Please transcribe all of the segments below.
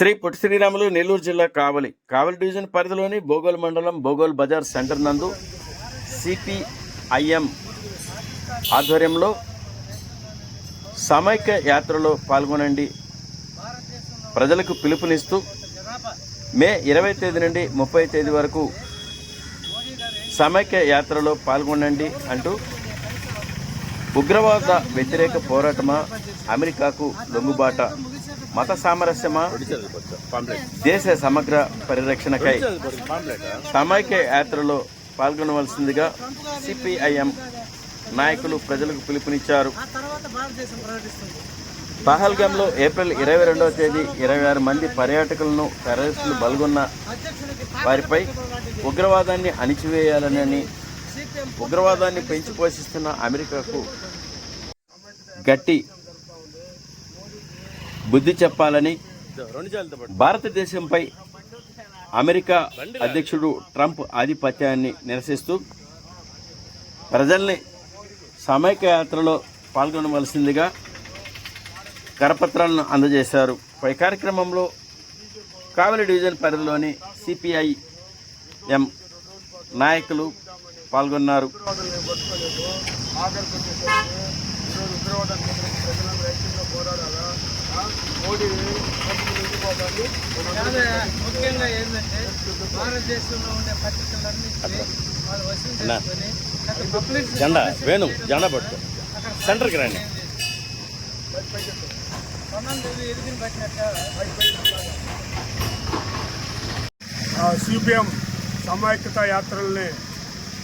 శ్రీ పొట్టి శ్రీరాములు నెల్లూరు జిల్లా కావలి. కావలి డివిజన్ పరిధిలోని బోగోల్ మండలం బోగోల్ బజార్ సెంటర్ నందు సిపిఐఎం ఆధ్వర్యంలో సమైక్య యాత్రలో పాల్గొనండి. ప్రజలకు పిలుపునిస్తూ మే ఇరవై తేదీ నుండి ముప్పై తేదీ వరకు సమైక్య యాత్రలో పాల్గొనండి అంటూ ఉగ్రవాద వ్యతిరేక పోరాటమా అమెరికాకు లొంగుబాట మత సామరస్యమా? దేశ సమగ్ర పరిరక్షణకై సమైక్య యాత్రలో పాల్గొనవలసిందిగా సిపిఐఎం నాయకులు ప్రజలకు పిలుపునిచ్చారు. పహల్గంలో ఏప్రిల్ ఇరవై రెండవ తేదీ ఇరవై ఆరు మంది పర్యాటకులను టెర్రరిస్టులు బల్గొన్న వారిపై ఉగ్రవాదాన్ని అణిచివేయాలని ఉగ్రవాదాన్ని పెంచి పోషిస్తున్న అమెరికాకు గట్టి బుద్ధి చెప్పాలని భారతదేశంపై అమెరికా అధ్యక్షుడు ట్రంప్ ఆధిపత్యాన్ని నిరసిస్తూ ప్రజల్ని సమైక్య యాత్రలో పాల్గొనవలసిందిగా కరపత్రాలను అందజేశారు. పై కార్యక్రమంలో కావలి డివిజన్ పరిధిలోని సిపిఐ ఎం నాయకులు పాల్గొన్నారు ఉగ్రవాదులను పట్టుకోలేదు ఆఖరికి వచ్చేసరికి ఈరోజు ఉగ్రవాదానికి వ్యతిరేక ప్రజలందరూ ఐక్యంగా పోరాడాలా ఆ? మోడీ ముఖ్యంగా ఏంటంటే భారతదేశంలో ఉండే పత్రికలన్నింటినీ వాళ్ళు వసూలు చేసుకొని అక్కడ పబ్లిక్ జెండా వేణు జెండా పట్టు సెంటర్కి రండి. సిపిఎం సమైక్యత యాత్రల్ని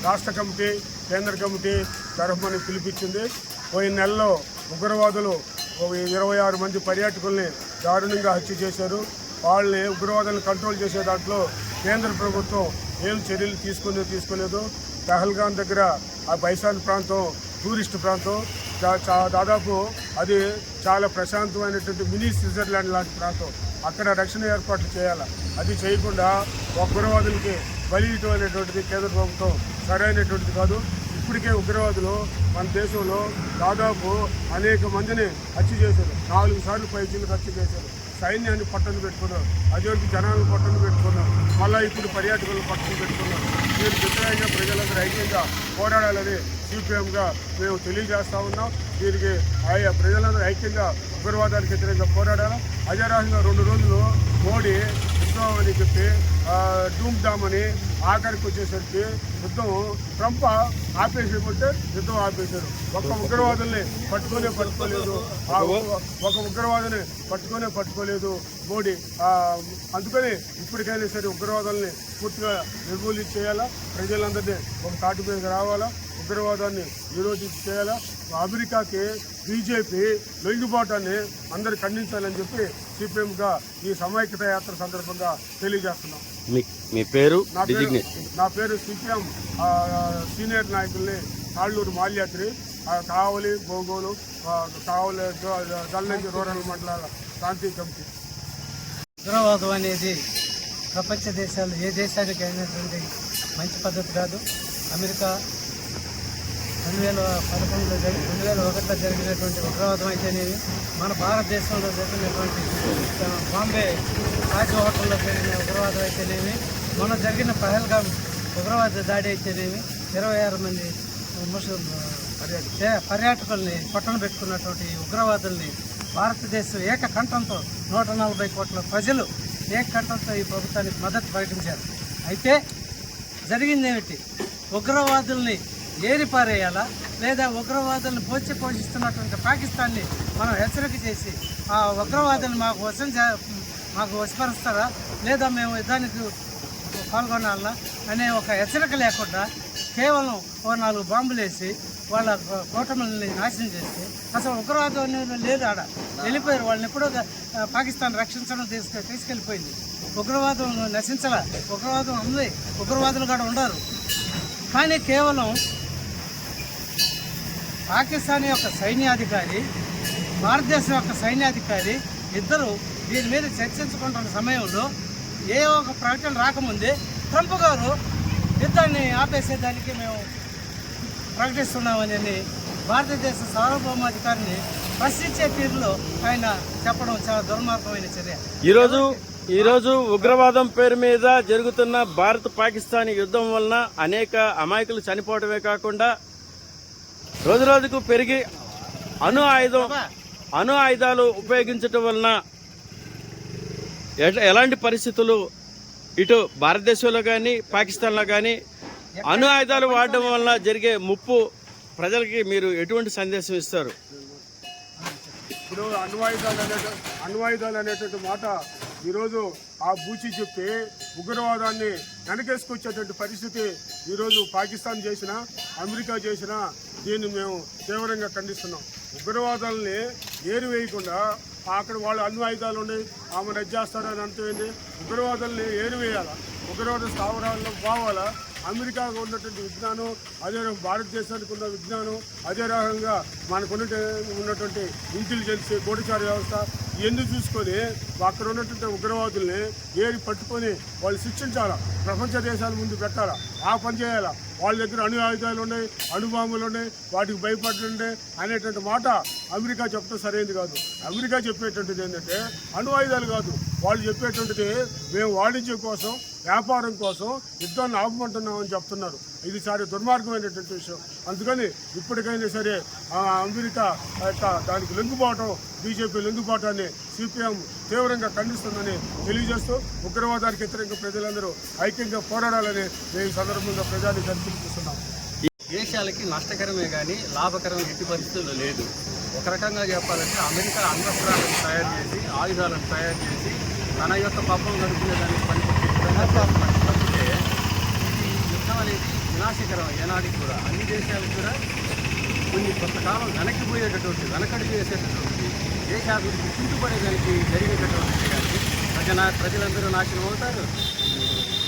రాష్ట్ర కమిటీ కేంద్ర కమిటీ జరపమని పిలిపించింది. పోయిన నెలలో ఉగ్రవాదులు ఇరవై ఆరు మంది పర్యాటకుల్ని దారుణంగా హత్య చేశారు. వాళ్ళని ఉగ్రవాదులను కంట్రోల్ చేసే దాంట్లో కేంద్ర ప్రభుత్వం ఏం చర్యలు తీసుకునే తీసుకోలేదు. పహల్గాన్ దగ్గర ఆ బైసాన్ ప్రాంతం టూరిస్ట్ ప్రాంతం. దా- చా- దాదాపు అది చాలా ప్రశాంతమైనటువంటి మినీ స్విట్జర్లాండ్ లాంటి ప్రాంతం. అక్కడ రక్షణ ఏర్పాట్లు చేయాలి. అది చేయకుండా ఉగ్రవాదులకి బలి ఇవ్వటం అనేటువంటిది కేంద్ర ప్రభుత్వం సరైనటువంటిది కాదు. ఇప్పటికే ఉగ్రవాదులు మన దేశంలో దాదాపు అనేక మందిని హత్య చేశారు. నాలుగు సార్లు పైచీలకు హత్య చేశారు. సైన్యాన్ని పట్టణం పెట్టుకున్నారు. అదేవిధంగా జనాలను పట్టణం పెట్టుకున్నారు. మళ్ళీ ఇప్పుడు పర్యాటకులను పట్టణం పెట్టుకున్నారు. మీరు వ్యతిరేకంగా ప్రజలందరూ ఐక్యంగా పోరాడాలని సిపిఎంగా మేము తెలియజేస్తా ఉన్నాం. దీనికి ఆయా ప్రజలందరూ ఐక్యంగా ఉగ్రవాదానికి వ్యతిరేకంగా పోరాడాలి? అదే రకంగా రెండు రోజులు మోడీ యుద్ధం అని చెప్పి ఆ, డూమ్ డామ్ అని ఆఖరికి వచ్చేసరికి యుద్ధం ట్రంప్ ఆపేసేకుంటే యుద్ధం ఆపేశారు. ఒక ఉగ్రవాదుల్ని పట్టుకోలే పట్టుకోలేదు. ఆ ఒక- ఉగ్రవాదుని ఉగ్రవాదిని పట్టుకోలేదు మోడీ. అందుకని ఇప్పటికైనా సరే ఉగ్రవాదుల్ని పూర్తిగా నిర్మూలించేయాలా? ప్రజలందరినీ ఒక తాటి మీదకి రావాలా? ఉగ్రవాదాన్ని ఈరోజు చేయాలా? అమెరికాకి బీజేపీ లొంగిపోవటాన్ని అందరూ ఖండించాలని చెప్పి సిపిఎంగా ఈ సమైక్యత యాత్ర సందర్భంగా తెలియజేస్తున్నాం. మీ మీ పేరు నా పేరు డిజిగ్నేట్ నా పేరు సిపిఎం ఆ, సీనియర్ నాయకుల్ని తాళ్ళూరు మాల్యాత్రి ఆ, కావలి బోగోలు ఆ, కావలి దళనంచి రూరల్ మండలాల శాంతి కమిటీ. ఉగ్రవాదం అనేది ప్రపంచ దేశాలు ఏ దేశానికి అయినటువంటి మంచి పద్ధతి కాదు. అమెరికా రెండు వేల పదకొండులో జరిగి రెండు వేల ఒకటిలో జరిగినటువంటి ఉగ్రవాదం అయితేనేమి మన భారతదేశంలో జరిగినటువంటి బాంబే తాజ్ హోటల్లో జరిగిన ఉగ్రవాదం అయితేనేమి మొన్న జరిగిన పహల్గాం ఉగ్రవాద దాడి అయితేనేమి ఇరవై ఆరు మంది ముస్లిం పర్యాటకుల్ని పట్టణ పెట్టుకున్నటువంటి ఉగ్రవాదుల్ని భారతదేశం ఏకకంఠంతో నూట నలభై కోట్ల ప్రజలు ఏకకంఠంతో ఈ ప్రభుత్వానికి మద్దతు ప్రకటించారు. అయితే జరిగిందేమిటి ఉగ్రవాదుల్ని ఏరిపారేయాలా? లేదా ఉగ్రవాదులను పోచి పోషిస్తున్నటువంటి పాకిస్తాన్ని మనం హెచ్చరిక చేసి ఆ ఉగ్రవాదుల్ని మాకు వశం చే మాకు వశపరుస్తారా? లేదా మేము యుద్ధానికి పాల్గొనాలా? అనే ఒక హెచ్చరిక లేకుండా కేవలం ఓ నాలుగు బాంబులు వేసి వాళ్ళ కూటమిని నాశనం చేసి అసలు ఉగ్రవాదం అనేది లేదు ఆడ. వెళ్ళిపోయారు. వాళ్ళని ఎప్పుడో పాకిస్తాన్ రక్షించడం తీసుకు తీసుకెళ్ళిపోయింది. ఉగ్రవాదం నశించాల. ఉగ్రవాదం ఉంది. ఉగ్రవాదులు కూడా ఉండరు. కానీ కేవలం పాకిస్తాన్ యొక్క సైన్యాధికారి భారతదేశం యొక్క సైన్యాధికారి ఇద్దరు దీని మీద చర్చించుకుంటున్న సమయంలో ఏ ఒక ప్రకటన రాకముందే ట్రంప్ గారు యుద్ధాన్ని ఆపేసేదానికి మేము ప్రకటిస్తున్నామని భారతదేశ సార్వభౌమాధికారిని ప్రశ్నించే తీరులో ఆయన చెప్పడం చాలా దుర్మార్గమైన చర్య. ఈరోజు ఈరోజు ఉగ్రవాదం పేరు మీద జరుగుతున్న భారత్ పాకిస్తాన్ యుద్ధం వలన అనేక అమాయకులు చనిపోవడమే కాకుండా రోజు రోజుకు పెరిగి అణు ఆయుధం అణు ఆయుధాలు ఉపయోగించటం వలన ఎలాంటి పరిస్థితులు ఇటు భారతదేశంలో కానీ పాకిస్తాన్లో కానీ అణు ఆయుధాలు వాడడం వలన జరిగే ముప్పు ప్రజలకి మీరు ఎటువంటి సందేశం ఇస్తారు? ఇప్పుడు అణ్వాయుధాలు అనే అణ్వాయుధాలు అనేటువంటి మాట ఈరోజు ఆ బూచి చెప్పి ఉగ్రవాదాన్ని వెనకేసుకొచ్చేటువంటి పరిస్థితి ఈరోజు పాకిస్తాన్ చేసిన అమెరికా చేసిన దీన్ని మేము తీవ్రంగా ఖండిస్తున్నాం. ఉగ్రవాదాలని ఏరు వేయకుండా అక్కడ వాళ్ళు అణ్వాయుధాలు ఉన్నాయి. ఆమె రద్దేస్తారని అంటుంది ఉగ్రవాదాలని ఏరు వేయాలా? ఉగ్రవాద స్థావరాల్లో పోవాలా? అమెరికాకు ఉన్నటువంటి విజ్ఞానం అదే రకం భారతదేశానికి ఉన్న విజ్ఞానం అదే రకంగా మనకు ఉన్నటువంటి ఉన్నటువంటి ఇంటెలిజెన్స్ గూఢచార వ్యవస్థ ఇవన్నీ చూసుకొని అక్కడ ఉన్నటువంటి ఉగ్రవాదుల్ని ఏరి పట్టుకొని వాళ్ళు శిక్షించాలా? ప్రపంచ దేశాల ముందు పెట్టాలా? ఆ పని చేయాలా? వాళ్ళ దగ్గర అణు ఆయుధాలు ఉన్నాయి అణుబాంబులు ఉన్నాయి వాటికి భయపడుతుండే అనేటువంటి మాట అమెరికా చెప్పడం సరైనది కాదు. అమెరికా చెప్పేటువంటిది ఏంటంటే అణు ఆయుధాలు కాదు. వాళ్ళు చెప్పేటువంటిది మేము వాణిజ్యం కోసం వ్యాపారం కోసం యుద్ధాన్ని ఆపమంటున్నామని చెప్తున్నారు. ఇది చాలా దుర్మార్గమైనటువంటి విషయం. అందుకని ఇప్పటికైనా సరే అమెరికా యొక్క దానికి లొంగిపోవటం బీజేపీ లొంగిపోవటాన్ని సిపిఎం తీవ్రంగా ఖండిస్తుందని తెలియజేస్తూ ఉగ్రవాదానికి వ్యతిరేకంగా ప్రజలందరూ ఐక్యంగా పోరాడాలని మేము సందర్భంగా ప్రజాన్ని పిలుపుస్తున్నాం దేశాలకి నష్టకరమే కానీ లాభకరం ఎట్టి పరిస్థితుల్లో లేదు. ఒక రకంగా చెప్పాలంటే అమెరికా అంగస్త్రాలను తయారు చేసి ఆయుధాలను తయారు చేసి తన యొక్క పాపం నడుపుకునేదానికి పనికొచ్చే విధంగా ఇది యుద్ధం అనేది వినాశకరం. ఏనాటికి కూడా అన్ని దేశాలకు కూడా కొన్ని కొంతకాలం వెనక్కిపోయేటటువంటి వెనకడుగు వేసేటటువంటి దేశాభివృద్ధి కుంటుపడేదానికి జరిగేటటువంటి కానీ ప్రజల ప్రజలందరూ నాశనం అవుతారు.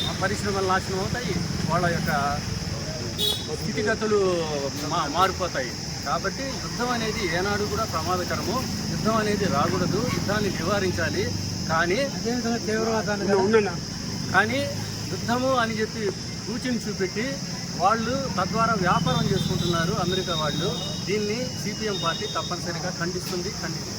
ఆ పరిశ్రమలు నాశనం అవుతాయి. వాళ్ళ యొక్క స్థితిగతులు మా మారిపోతాయి. కాబట్టి యుద్ధం అనేది ఏనాడు కూడా ప్రమాదకరము. యుద్ధం అనేది రాకూడదు. యుద్ధాన్ని నివారించాలి. కానీ కానీ యుద్ధము అని చెప్పి సూచన చూపెట్టి వాళ్ళు తద్వారా వ్యాపారం చేసుకుంటున్నారు అమెరికా వాళ్ళు. దీన్ని సిపిఎం పార్టీ తప్పనిసరిగా ఖండిస్తుంది ఖండిస్తుంది.